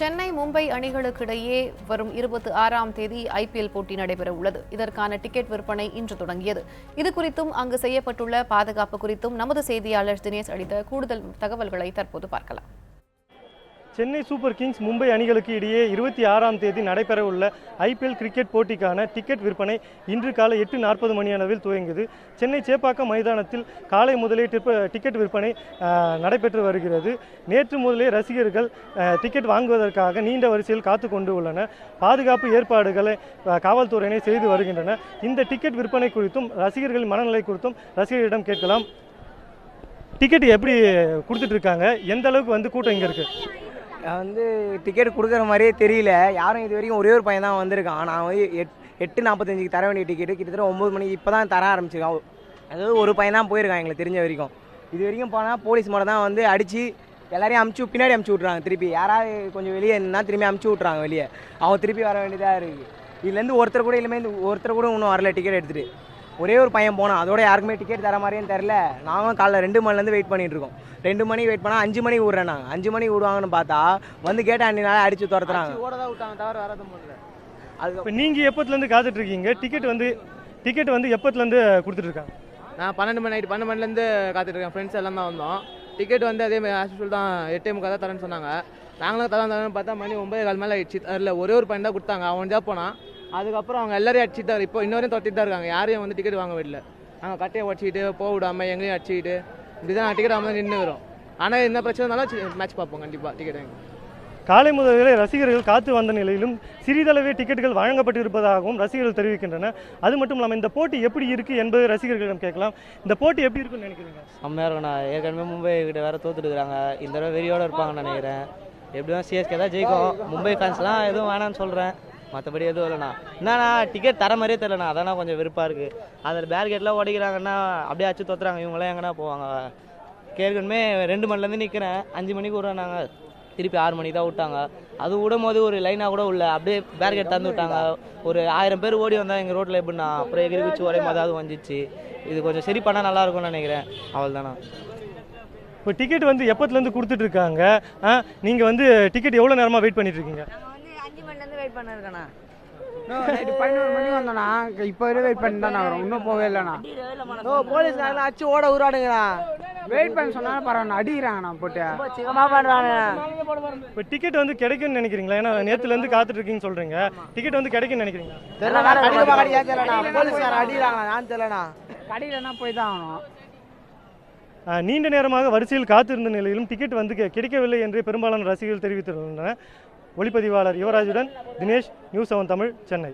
சென்னை மும்பை அணிகளுக்கிடையே வரும் இருபத்தி ஆறாம் தேதி ஐபிஎல் போட்டி நடைபெற உள்ளது இதற்கான டிக்கெட் விற்பனை இன்று தொடங்கியது. இது குறித்தும் அங்கு செய்யப்பட்டுள்ள பாதுகாப்பு குறித்தும் நமது செய்தியாளர் தினேஷ் அளித்த கூடுதல் தகவல்களை தற்போது பார்க்கலாம். சென்னை சூப்பர் கிங்ஸ் மும்பை அணிகளுக்கு இடையே இருபத்தி ஆறாம் தேதி நடைபெறவுள்ள ஐபிஎல் கிரிக்கெட் போட்டிக்கான டிக்கெட் விற்பனை இன்று காலை எட்டு நாற்பது மணி அளவில் துவங்கியது. சென்னை சேப்பாக்கம் மைதானத்தில் காலை முதலே டிக்கெட் விற்பனை நடைபெற்று வருகிறது. நேற்று முதலே ரசிகர்கள் டிக்கெட் வாங்குவதற்காக நீண்ட வரிசையில் காத்து கொண்டு உள்ளனர். பாதுகாப்பு ஏற்பாடுகளை காவல்துறையினை காவல்துறையினர் செய்து வருகின்றனர். இந்த டிக்கெட் விற்பனை குறித்தும் ரசிகர்களின் மனநிலை குறித்தும் ரசிகர்களிடம் கேட்கலாம். டிக்கெட் எப்படி கொடுத்துட்ருக்காங்க எந்த அளவுக்கு வந்து கூட்டம் இங்கே இருக்குது வந்து டிக்கெட் கொடுக்குற மாதிரியே தெரியல. யாரும் இது வரைக்கும் ஒரே ஒரு பையன் தான் வந்திருக்கான். நான் வந்து எட் எட்டு நாற்பத்தஞ்சுக்கு தர வேண்டிய டிக்கெட்டு கிட்டத்தட்ட ஒம்பது மணிக்கு இப்போ தான் தர ஆரம்பிச்சிருக்கான். அதாவது ஒரு பையன் தான் போயிருக்கான் எங்களுக்கு தெரிஞ்ச வரைக்கும். இது வரைக்கும் போனால் போலீஸ் மட்டும் தான் வந்து அடித்து எல்லாரையும் அமுச்சு பின்னாடி அமுச்சு விட்றாங்க திருப்பி. யாராவது கொஞ்சம் வெளியே இருந்தால் திரும்பி அமுச்சு விட்றாங்க வெளியே. அவன் திருப்பி வர வேண்டியதாக இருக்குது இதுலேருந்து ஒருத்தர் கூட இல்லைமே இந்த ஒருத்தர் கூட இன்னும் வரல டிக்கெட் எடுத்துகிட்டு ஒரே ஒரு பையன் போனான். அதோட யாருக்குமே டிக்கெட் தர மாதிரியும் தெரில நாங்களும் காலைல ரெண்டு மணிலேருந்து வெயிட் பண்ணிட்டு இருக்கோம். ரெண்டு மணிக்கு வெயிட் பண்ணால் அஞ்சு மணிக்கு விட்றேன் நாங்கள் அஞ்சு மணிக்கு விடுவாங்கன்னு பார்த்தா வந்து கேட்ட அன்னினால அடிச்சு துரத்துறாங்க. ஓட தான் விட்டாங்க தவிர வரது முடியல அதுக்கு இப்போ நீங்கள் எப்போத்துலேருந்து காத்துட்டு இருக்கீங்க? டிக்கெட் வந்து டிக்கெட் வந்து எப்போத்துலேருந்து கொடுத்துட்டு இருக்காங்க? நான் பன்னெண்டு மணி நைட் பன்னெண்டு மணிலேருந்து காத்துட்டு இருக்கேன். ஃப்ரெண்ட்ஸ் எல்லாம் தான் வந்தோம். டிக்கெட் வந்து அதே மாதிரி ஆஸ் தான் எட்டே முக்கால் தான் தரேன்னு சொன்னாங்க. நாங்களும் தரம் தரேன்னு பார்த்தா மணி ஒன்பது கால் மேலே ஆயிடுச்சு. அதில் ஒரே ஒரு பையன் தான் கொடுத்தாங்க. அவன் தான் போனான். அதுக்கப்புறம் அவங்க எல்லாரையும் அடிச்சுட்டு தான் இப்போ இன்னொரையும் தொட்டிட்டு தான் இருக்காங்க. யாரையும் வந்து டிக்கெட் வாங்க விடல. நாங்கள் கட்டையை உடச்சிக்கிட்டு போக விடாம எங்களையும் அடிச்சுக்கிட்டு இப்படி தான் டிக்கெட் வாங்க நின்று வரும் ஆனால் என்ன பிரச்சனை இருந்தாலும் மேட்ச் பார்ப்போம். கண்டிப்பாக டிக்கெட் வாங்கி. காலை முதலே ரசிகர்கள் காத்து வந்த நிலையிலும் சிறிதளவே டிக்கெட்டுகள் வழங்கப்பட்டிருப்பதாகவும் ரசிகர்கள் தெரிவிக்கின்றனர் அது மட்டும் இல்லாமல் இந்த போட்டி எப்படி இருக்கு என்பது ரசிகர்களிடம் கேட்கலாம். இந்த போட்டி எப்படி இருக்குன்னு நினைக்கிறீங்க? செம்மையாக இருக்கும்ண்ணா ஏற்கனவே மும்பை கிட்ட வேற தோத்துட்டுருக்காங்க இந்த தடவை வெறியோட இருப்பாங்கன்னு நினைக்கிறேன். எப்படியும் சிஎஸ்கே தான் ஜெயிக்கும். மும்பை ஃபேன்ஸ்லாம் எதுவும் வேணாம்னு சொல்கிறேன் மற்றபடி எதுவும் இல்லைண்ணா. என்னண்ணா டிக்கெட் தர மாதிரியே தெரிலண்ணா அதாண்ணா கொஞ்சம் வெறுப்பாக இருக்குது அதில் பேரிகேட்லாம் உடைக்கிறாங்கன்னா அப்படியே அச்சு தோத்துறாங்க இவங்களாம் எங்கன்னா போவாங்க? கேட்கணுமே ரெண்டு மணிலேருந்து நிற்கிறேன் அஞ்சு மணிக்கு விட்றாங்க திருப்பி ஆறு மணிக்கு தான் விட்டாங்க. அது விடும் போது ஒரு லைனாக கூட உள்ள அப்படியே பேரிகேட் தந்து விட்டாங்க. ஒரு ஆயிரம் பேர் ஓடி வந்தால் எங்கள் ரோட்டில் எப்படின்னா அப்புறம் எகிரி குச்சி ஒரே மாதிரி வந்துச்சு. இது கொஞ்சம் சரி பண்ணால் நல்லா இருக்கும்னு நினைக்கிறேன். அவள் தானே இப்போ டிக்கெட் வந்து எப்பத்துலேருந்து கொடுத்துட்ருக்காங்க நீங்கள் வந்து டிக்கெட் எவ்வளோ நேரமாக வெயிட் பண்ணிட்டு இருக்கீங்க நாங்கள் வந்து அஞ்சு மணிலேருந்து வெயிட் பண்ணிருக்கேண்ணா நைட்டு பதினோரு மணிக்கு வந்தோண்ணா இப்போ வரை வெயிட் பண்ணி தான் வரும் இன்னும் போகவே இல்லைண்ணா. ஓ அடிச்சு ஓட உருவாடுங்கண்ணா வெயிட் பண்ண சொன்னாலும் பரவாயில்ல அடிக்கிறாங்கண்ணா போட்டு. இப்போ டிக்கெட் வந்து கிடைக்கும்னு நினைக்கிறீங்களா? ஏன்னா நேற்றுலேருந்து காத்துட்டு இருக்கீங்கன்னு சொல்கிறீங்க டிக்கெட் வந்து கிடைக்கும்னு கிடையாது தெரியலண்ணா? போலீஸ்காரன் அடிக்கிறாங்களா நான் தெரியலண்ணா. கடையிலனா போய் தான் ஆகணும். ஆஹ், நீண்ட நேரமாக வரிசையில் காத்திருந்த நிலையிலும் டிக்கெட் வந்து கிடைக்கவில்லை என்று பெரும்பாலான ரசிகர்கள் தெரிவித்துள்ளனர். ஒளிப்பதிவாளர் யுவராஜுடன் தினேஷ் நியூஸ் செவன் தமிழ் சென்னை.